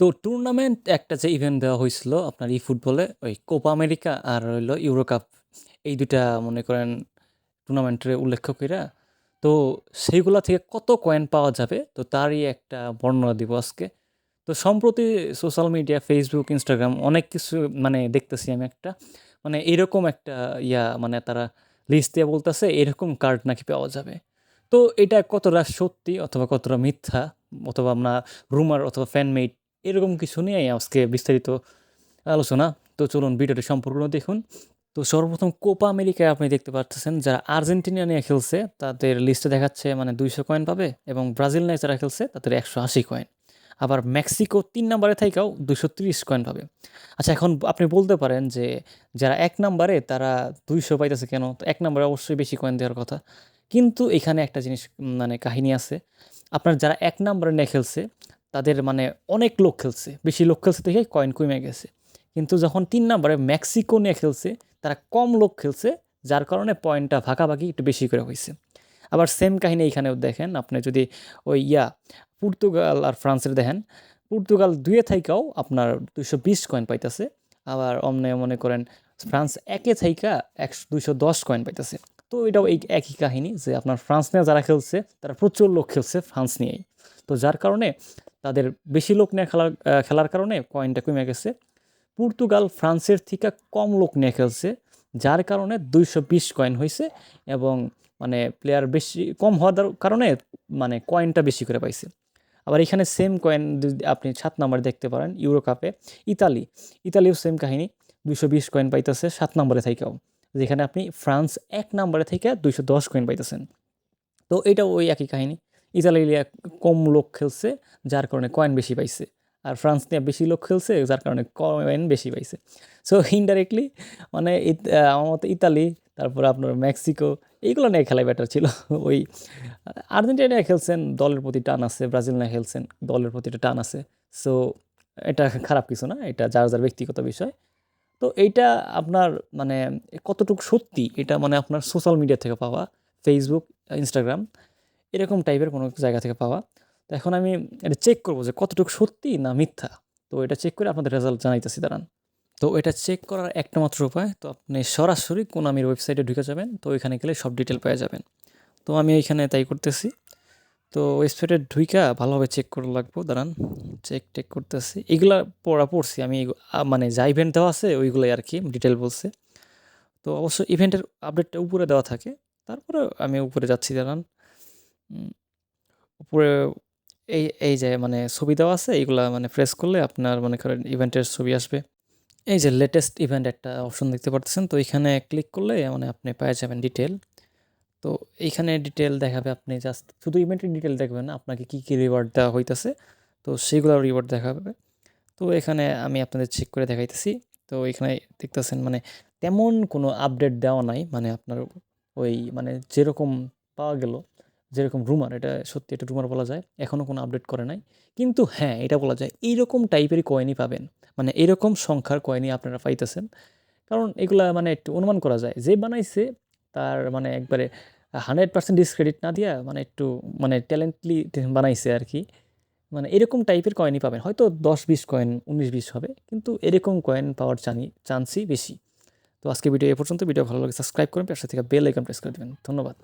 তো টুর্নামেন্ট একটা যে ইভেন্ট দেওয়া হয়েছিল আপনার ই ফুটবলে ওই কোপা আমেরিকা আর হইল ইউরো কাপ এই দুটা মনে করেন টুর্নামেন্টের উল্লেখ কইরা, তো সেইগুলা থেকে কত কয়েন পাওয়া যাবে? তো তারই একটা বর্ণনা দিব আজকে। তো সম্প্রতি সোশ্যাল মিডিয়া ফেসবুক ইনস্টাগ্রাম অনেক কিছু মানে দেখতেছি আমি একটা মানে এরকম একটা ইয়া মানে তারা লিস্ট দিয়ে বলতেছে, এরকম কার্ড নাকি পাওয়া যাবে। তো এটা কতটা সত্যি অথবা কতটা মিথ্যা, অথবা আমরা রুমার অথবা ফ্যানমেড এরকম কিছু নিয়ে আজকে বিস্তারিত আলোচনা। তো চলুন ভিডিওটি সম্পূর্ণ দেখুন। তো সর্বপ্রথম কোপা আমেরিকায় আপনি দেখতে পাচ্ছেন যারা আর্জেন্টিনা নিয়ে খেলছে, তাদের লিস্টে দেখাচ্ছে মানে দুইশো কয়েন পাবে এবং ব্রাজিল নিয়ে যারা খেলছে, তাদের একশো আশি কয়েন আবার মেক্সিকো তিন নম্বরে থাকাও দুশো তিরিশ কয়েন পাবে। আচ্ছা এখন আপনি বলতে পারেন যে যারা এক নম্বরে, তারা দুইশো পাইতেছে কেন? তো এক নম্বরে অবশ্যই বেশি কয়েন দেওয়ার কথা। কিন্তু এখানে একটা জিনিস মানে কাহিনী আছে। আপনার যারা এক নম্বরে নিয়ে খেলছে তাদের মানে অনেক লোক খেলছে। বেশি লোক খেলছে দেখে কয়েন কমে গেছে। কিন্তু যখন তিন নম্বরে মেক্সিকো নিয়ে খেলছে, তারা কম লোক খেলছে, যার কারণে পয়েন্টটা ভাগাভাগি একটু বেশি করে হয়েছে। আবার সেম কাহিনী এখানেও দেখেন, আপনি যদি ওই ইয়া পর্তুগাল আর ফ্রান্সের দেখেন, পর্তুগাল দুয়ে থাইকাও আপনার দুইশো বিশ কয়েন পাইতেছে। আবার অমনে মনে করেন ফ্রান্স একে থাইকা একশো, দুইশো দশ কয়েন পাইতেছে। তো এটাও এই একই কাহিনী যে আপনার ফ্রান্স নিয়ে যারা খেলছে, তারা প্রচুর লোক খেলছে ফ্রান্স নিয়েই। তো যার কারণে তাদের বেশি লোক নিয়ে খেলার খেলার কারণে কয়েনটা কমে গেছে। পর্তুগাল ফ্রান্সের থেকে কম লোক নিয়ে খেলছে, যার কারণে দুইশো বিশ কয়েন হয়েছে এবং মানে প্লেয়ার বেশি, কম হওয়ার কারণে মানে কয়েনটা বেশি করে পাইছে। আবার এখানে সেম কয়েন আপনি সাত নম্বরে দেখতে পারেন ইউরো কাপে ইতালি। ইতালিও সেম কাহিনী, দুইশো বিশ কয়েন পাইতেছে সাত নম্বরে থেকেও, যেখানে আপনি ফ্রান্স এক নম্বরে থেকে দুইশো দশ কয়েন পাইতেছেন। তো এটাও ওই একই কাহিনী। ইতালি কম লোক খেলছে, যার কারণে কয়েন বেশি পাইছে। আর ফ্রান্স নিয়ে বেশি লোক খেলছে, যার কারণে কয়েন বেশি পাইছে। সো ইনডাইরেক্টলি মানে আমার মতো ইতালি, তারপর আপনার মেক্সিকো, এইগুলো নিয়ে খেলাই বেটার ছিল। ওই, আর্জেন্টিনা খেলছেন, দলের প্রতি টান আছে, ব্রাজিল নিয়ে খেলছেন, দলের প্রতি একটা টান আছে। সো এটা খারাপ কিছু না, এটা যার যার ব্যক্তিগত বিষয়। তো এইটা আপনার মানে কতটুকু সত্যি, এটা মানে আপনার সোশ্যাল মিডিয়া থেকে পাওয়া ফেসবুক ইনস্টাগ্রাম এরকম টাইপের কোনো জায়গা থেকে পাওয়া। তো এখন আমি এটা চেক করব যে কতটুকু সত্যি না মিথ্যা। তো এটা চেক করে আপনাদের রেজাল্ট জানাইতেছি, দাঁড়ান। তো এটা চেক করার একটা মাত্র উপায়, তো আপনি সরাসরি কোন আমির ওয়েবসাইটে ঢুকে যাবেন, তো ওইখানে গেলে সব ডিটেল পেয়ে যাবেন। তো আমি এইখানে তাই করতেছি। তো ওয়েবসাইটে ঢুইকা ভালোভাবে চেক করে লাগবো, দাঁড়ান। চেক টেক করতেছি। এগুলা পড়া পড়ছি আমি মানে যা ইভেন্ট দেওয়া আছে, ওইগুলোই আর কি ডিটেল বলছে। তো অবশ্য ইভেন্টের আপডেটটা উপরে দেওয়া থাকে। তারপরে আমি উপরে যাচ্ছি, দাঁড়ান। উপরে এই এই যে মানে ছবি দেওয়া আছে এইগুলা মানে প্রেস করলে আপনার মনে করেন ইভেন্টের ছবি আসবে। এই যে লেটেস্ট ইভেন্ট একটা অপশন দেখতে পারতেছেন, তো এখানে ক্লিক করলে মানে আপনি পেয়ে যাবেন ডিটেল তো এইখানে ডিটেল দেখাবে আপনি জাস্ট শুধু ইভেন্টের ডিটেল দেখবেন, আপনাকে কী কী রিওয়ার্ড দেওয়া হইতেছে। তো সেইগুলো রিওয়ার্ড দেখাবে। তো এখানে আমি আপনাদের চেক করে দেখাইতেছি। তো এখানে দেখতেছেন মানে তেমন কোনো আপডেট দেওয়া নাই মানে আপনার ওই মানে যেরকম পাওয়া গেল। যেরকম রুমার এটা সত্যি একটা রুমার বলা যায় এখনও কোনো আপডেট করে নাই। কিন্তু হ্যাঁ এটা বলা যায়, এইরকম টাইপেরই কয়েনই পাবেন। মানে এরকম সংখ্যার কয়েনই আপনারা পাইতেছেন। কারণ এগুলা মানে একটু অনুমান করা যায়, যে বানাইছে তার মানে একবারে হান্ড্রেড পার্সেন্ট ডিসক্রেডিট না দিয়া মানে একটু মানে ট্যালেন্টলি বানাইছে আর কি। মানে এরকম টাইপের কয়েনই পাবেন। হয়তো দশ বিশ কয়েন উনিশ বিশ হবে, কিন্তু এরকম কয়েন পাওয়ার চানি চান্সই বেশি। তো আজকে ভিডিও এ পর্যন্ত। ভিডিও ভালো লাগে সাবস্ক্রাইব করবেন, পাশে থেকে বেল আইকন প্রেস করে দেবেন। ধন্যবাদ।